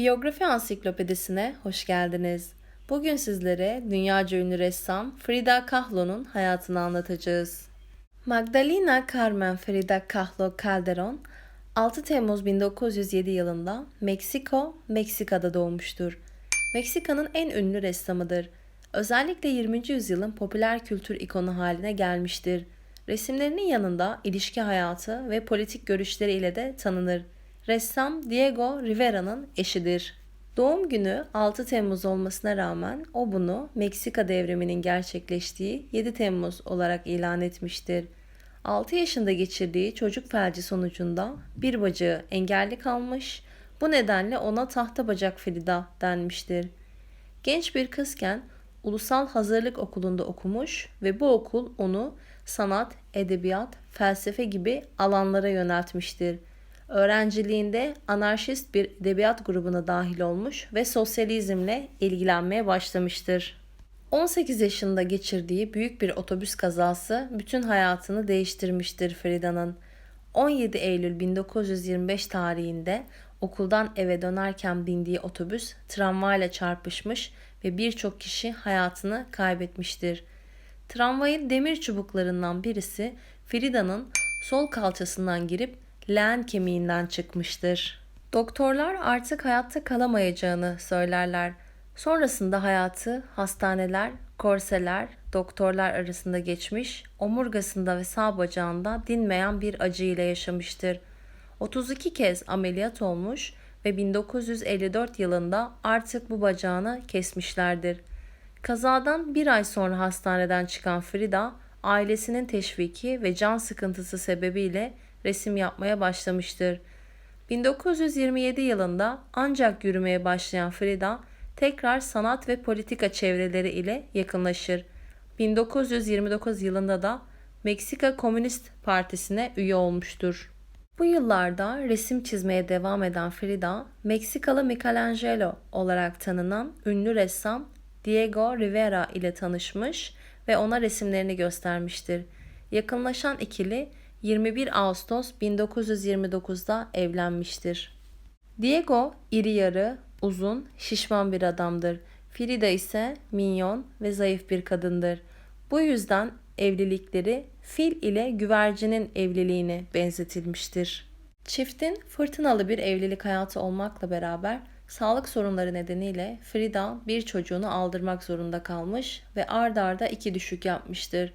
Biyografi Ansiklopedisine hoş geldiniz. Bugün sizlere dünyaca ünlü ressam Frida Kahlo'nun hayatını anlatacağız. Magdalena Carmen Frida Kahlo Calderón 6 Temmuz 1907 yılında Meksiko, Meksika'da doğmuştur. Meksika'nın en ünlü ressamıdır. Özellikle 20. yüzyılın popüler kültür ikonu haline gelmiştir. Resimlerinin yanında ilişki hayatı ve politik görüşleri ile de tanınır. Ressam Diego Rivera'nın eşidir. Doğum günü 6 Temmuz olmasına rağmen o bunu Meksika devriminin gerçekleştiği 7 Temmuz olarak ilan etmiştir. 6 yaşında geçirdiği çocuk felci sonucunda bir bacağı engelli kalmış, bu nedenle ona tahta bacak Frida denmiştir. Genç bir kızken Ulusal Hazırlık Okulu'nda okumuş ve bu okul onu sanat, edebiyat, felsefe gibi alanlara yöneltmiştir. Öğrenciliğinde anarşist bir edebiyat grubuna dahil olmuş ve sosyalizmle ilgilenmeye başlamıştır. 18 yaşında geçirdiği büyük bir otobüs kazası bütün hayatını değiştirmiştir Frida'nın. 17 Eylül 1925 tarihinde okuldan eve dönerken bindiği otobüs tramvayla çarpışmış ve birçok kişi hayatını kaybetmiştir. Tramvayın demir çubuklarından birisi Frida'nın sol kalçasından girip leğen kemiğinden çıkmıştır. Doktorlar artık hayatta kalamayacağını söylerler. Sonrasında hayatı hastaneler, korseler, doktorlar arasında geçmiş, omurgasında ve sağ bacağında dinmeyen bir acı ile yaşamıştır. 32 kez ameliyat olmuş ve 1954 yılında artık bu bacağını kesmişlerdir. Kazadan bir ay sonra hastaneden çıkan Frida, ailesinin teşviki ve can sıkıntısı sebebiyle resim yapmaya başlamıştır. 1927 yılında ancak yürümeye başlayan Frida tekrar sanat ve politika çevreleri ile yakınlaşır. 1929 yılında da Meksika Komünist Partisi'ne üye olmuştur. Bu yıllarda resim çizmeye devam eden Frida, Meksikalı Michelangelo olarak tanınan ünlü ressam Diego Rivera ile tanışmış ve ona resimlerini göstermiştir. Yakınlaşan ikili 21 Ağustos 1929'da evlenmiştir. Diego iri yarı, uzun, şişman bir adamdır. Frida ise minyon ve zayıf bir kadındır. Bu yüzden evlilikleri fil ile güvercinin evliliğine benzetilmiştir. Çiftin fırtınalı bir evlilik hayatı olmakla beraber sağlık sorunları nedeniyle Frida bir çocuğunu aldırmak zorunda kalmış ve ard arda iki düşük yapmıştır.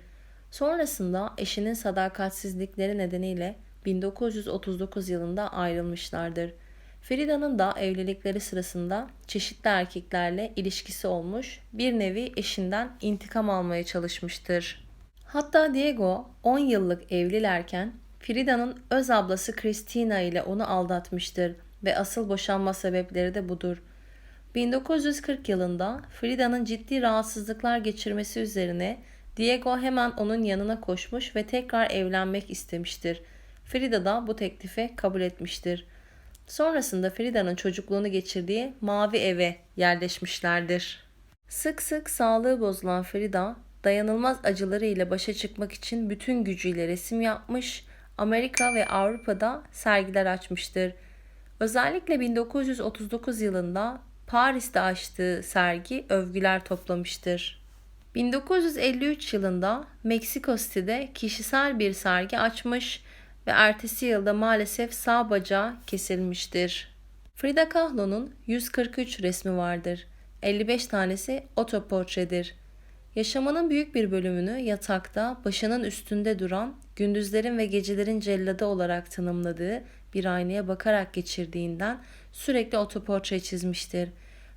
Sonrasında eşinin sadakatsizlikleri nedeniyle 1939 yılında ayrılmışlardır. Frida'nın da evlilikleri sırasında çeşitli erkeklerle ilişkisi olmuş, bir nevi eşinden intikam almaya çalışmıştır. Hatta Diego 10 yıllık evlilerken Frida'nın öz ablası Christina ile onu aldatmıştır ve asıl boşanma sebepleri de budur. 1940 yılında Frida'nın ciddi rahatsızlıklar geçirmesi üzerine Diego hemen onun yanına koşmuş ve tekrar evlenmek istemiştir. Frida da bu teklifi kabul etmiştir. Sonrasında Frida'nın çocukluğunu geçirdiği mavi eve yerleşmişlerdir. Sık sık sağlığı bozulan Frida, dayanılmaz acıları ile başa çıkmak için bütün gücüyle resim yapmış, Amerika ve Avrupa'da sergiler açmıştır. Özellikle 1939 yılında Paris'te açtığı sergi övgüler toplamıştır. 1953 yılında Meksiko City'de kişisel bir sergi açmış ve ertesi yılda maalesef sağ bacağı kesilmiştir. Frida Kahlo'nun 143 resmi vardır. 55 tanesi otoportredir. Yaşamının büyük bir bölümünü yatakta, başının üstünde duran, gündüzlerin ve gecelerin celladı olarak tanımladığı bir aynaya bakarak geçirdiğinden sürekli otoportre çizmiştir.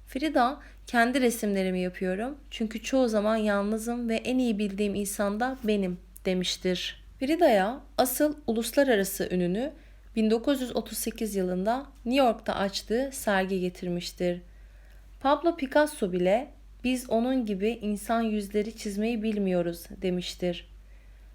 Frida, kendi resimlerimi yapıyorum çünkü çoğu zaman yalnızım ve en iyi bildiğim insan da benim demiştir. Frida'ya asıl uluslararası ününü 1938 yılında New York'ta açtığı sergi getirmiştir. Pablo Picasso bile biz onun gibi insan yüzleri çizmeyi bilmiyoruz demiştir.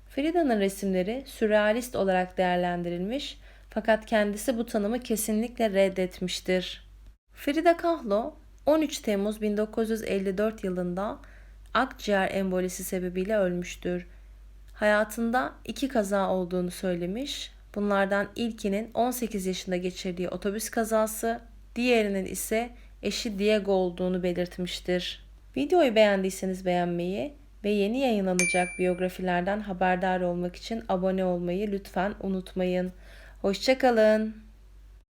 Frida'nın resimleri sürrealist olarak değerlendirilmiş fakat kendisi bu tanımı kesinlikle reddetmiştir. Frida Kahlo 13 Temmuz 1954 yılında akciğer embolisi sebebiyle ölmüştür. Hayatında iki kaza olduğunu söylemiş. Bunlardan ilkinin 18 yaşında geçirdiği otobüs kazası, diğerinin ise eşi Diego olduğunu belirtmiştir. Videoyu beğendiyseniz beğenmeyi ve yeni yayınlanacak biyografilerden haberdar olmak için abone olmayı lütfen unutmayın. Hoşçakalın.